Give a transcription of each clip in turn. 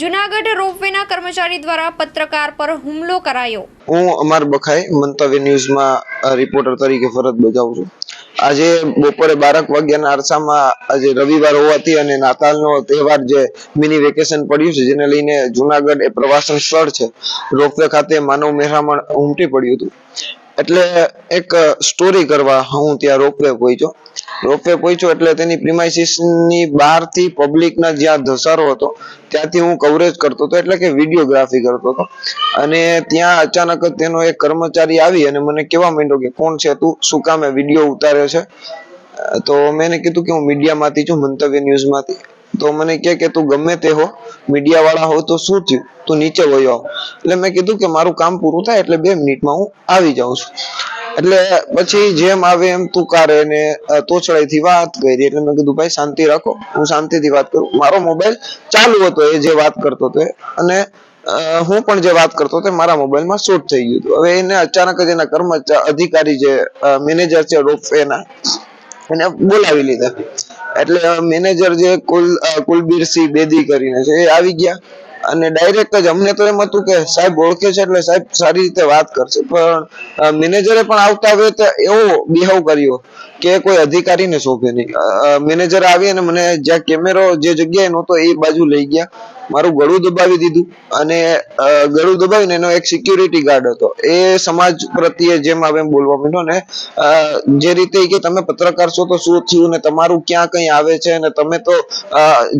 જુનાગઢ રોપવેના કર્મચારી દ્વારા પત્રકાર પર હુમલો કરાયો. હું અમાર બખાઈ, મંતવ્ય ન્યૂઝમાં રિપોર્ટર તરીકે ફરજ બજાવું છું. આજે બપોરે બારક વાગ્યાના અરસામાં, આજે રવિવાર હોવાથી અને નાતાલનો તહેવાર જે મિની વેકેશન પડ્યું છે, જેને લઈને જુનાગઢ એ પ્રવાસન સ્થળ છે, રોપવે ખાતે માનવ મહેરામણ ઉમટી પડ્યું હતું. એટલે એક સ્ટોરી કરવા હું ત્યાં રોપવે પહોંચ્યો. રોપવે પહોંચ્યો એટલે તેની પ્રિમાઇસીસની બહારથી પબ્લિકના જ્યાં ધસારો હતો, ત્યાંથી હું કવરેજ કરતો હતો, એટલે કે વિડીયોગ્રાફી કરતો હતો. અને ત્યાં અચાનક જ તેનો એક કર્મચારી આવી અને મને કહેવા માંડ્યો કે કોણ છે તું, શું કામે વીડિયો ઉતાર્યો છે? તો મેં એને કીધું કે હું મીડિયામાંથી છું, મંતવ્ય ન્યૂઝમાંથી. તો મને કહે કે તું ગમે તે હો મીડિયા વાળા હો તો શું થયું? તું નીચે વયો આવ. એટલે મેં કીધું કે મારું કામ પૂરું થાય એટલે બે મિનિટમાં હું આવી જાઉં છું. એટલે પછી જેમ આવે એમ તુકારે ને તોછડાઈથી વાત કરી. એટલે મેં કીધું, ભાઈ, શાંતિ રાખો. હું શાંતિથી વાત કરું. મારો મોબાઈલ ચાલુ હતો એ જે વાત કરતો હતો અને હું પણ જે વાત કરતો હતો મારા મોબાઈલમાં શૂટ થઈ ગયું હતું. હવે એને અચાનક જ એના કર્મચારી અધિકારી જે મેનેજર છે રોપવેના એને બોલાવી લીધા. એટલે મેનેજર જે કુલ કુલબીરસિંહ બેદી કરીને છે એ આવી ગયા. અને ડાયરેક્ટ જ, અમને તો એમ હતું કે સાહેબ ઓળખે છે એટલે સાહેબ સારી રીતે વાત કરશે. પણ મેનેજરે પણ આવતા હવે તો એવો બિહેવ કર્યો કે કોઈ અધિકારીને શોભે નહીં. મેનેજર આવી અને મને જ્યાં કેમેરો જે જગ્યાએ નહોતો એ બાજુ લઈ ગયા. મારું ગળું દબાવી દીધું અને ગળું દબાવીને એનો એક સિક્યુરિટી ગાર્ડ હતો. એ સમાજ પ્રત્યે જેમ આવે બોલવા માંડ્યો ને જે રીતે કે તમે પત્રકાર છો તો શું થયું ને, તમારું ક્યાં કઈ આવે છે ને, તમે તો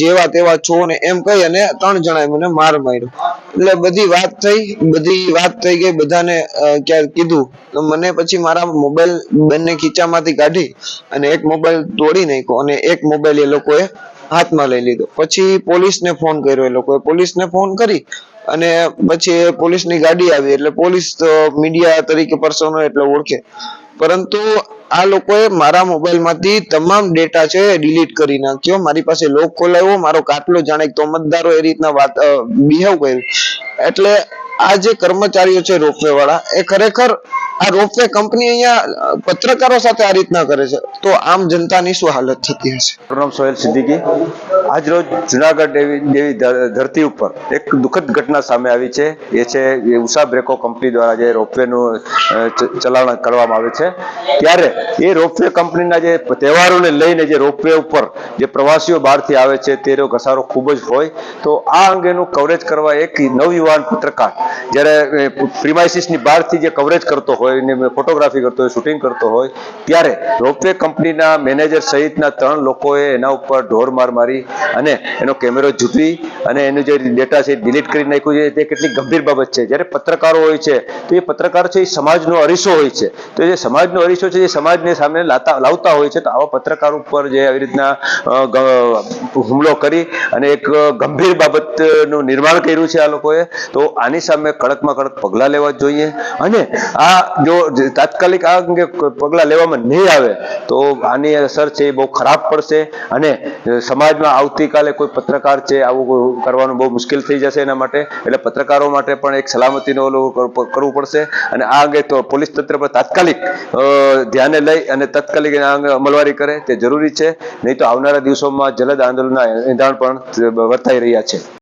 જેવા તેવા છો ને, એમ કહી અને ત્રણ જણાએ મને માર માર્યો. એટલે બધી વાત થઈ, બધી વાત થઈ ગઈ, બધાને ક્યાં કીધું. તો મને પછી મારા મોબાઈલ બંને ખીચામાંથી કાઢી અને એક મોબાઈલ તોડી નાખ્યો અને એક મોબાઈલ એ લોકોએ હાથમાં લઈ લીધો. પછી પોલીસને ફોન કર્યો એ લોકોએ. પોલીસને ફોન કરી અને પછી પોલીસની ગાડી આવી એટલે પોલીસ મીડિયા તરીકે પર્સનો એટલે ઓળખે. પરંતુ આ લોકોએ મારા મોબાઈલમાંથી તમામ ડેટા છે ડિલીટ કરી નાખ્યો. મારી પાસે લોક ખોલાવ્યો. મારો કાટલો જાણે તોમતદારો એ રીતના વાત બિહેવ કર્યું. એટલે આ જે કર્મચારીઓ છે રોપવે વાળા એ ખરેખર આ રોપવે કંપની અહીંયા પત્રકારો સાથે આ રીતના કરે છે. તો આમ જનતાની શું હાલત થતી હશે? મારું સોહેલ સિદ્દીકી. આજ રોજ જુનાગઢ એવી ધરતી ઉપર એક દુઃખદ ઘટના સામે આવી છે. એ છે ઉષા બ્રેકો કંપની દ્વારા જે રોપવેનું ચલાવણ કરવામાં આવે છે. ત્યારે એ રોપવે કંપનીના જે તહેવારોને લઈને જે રોપવે ઉપર જે પ્રવાસીઓ બહારથી આવે છે, તેનો ઘસારો ખૂબ જ હોય. તો આ અંગેનું કવરેજ કરવા એક નવયુવાન પત્રકાર જ્યારે પ્રિમાઇસિસની બહારથી જે કવરેજ કરતો હોય ને ફોટોગ્રાફી કરતો હોય શૂટિંગ કરતો હોય, ત્યારે રોપવે કંપનીના મેનેજર સહિતના ત્રણ લોકોએ એના ઉપર ઢોર માર મારી અને એનો કેમેરો ઝૂંટવી અને એનું જે ડેટા છે ડિલીટ કરી નાખ્યું છે. તે કેટલી ગંભીર બાબત છે. જ્યારે પત્રકારો હોય છે, તો એ પત્રકાર છે એ સમાજનો અરીસો હોય છે. તો જે સમાજનો અરીસો છે, એ સમાજને સામે લાતા, લાવતા હોય છે, તો આવા પત્રકાર ઉપર જે આવી રીતના હુમલો કરી અને એક ગંભીર બાબતનું નિર્માણ કર્યું છે આ લોકોએ, તો આની સામે કડકમાં કડક પગલાં લેવા જોઈએ. અને આ જો તાત્કાલિક આ અંગે પગલાં લેવામાં નહીં આવે, તો આની અસર છે એ બહુ ખરાબ પડશે અને સમાજમાં આવતીકાલે કોઈ પત્રકાર છે, આવું કરવાનું બહુ મુશ્કેલ થઈ જશે એના માટે. એટલે પત્રકારો માટે પણ એક સલામતીનો ઓલું કર- કરવું પડશે અને આ અંગે તો પોલીસ તંત્ર પર તાત્કાલિક ધ્યાને લઈ અને તાત્કાલિક આ અંગે અમલવારી કરે તે જરૂરી છે. નહીં તો આવનારા દિવસોમાં જલદ આંદોલનના એંધાણ પણ વર્તાઈ રહ્યા છે.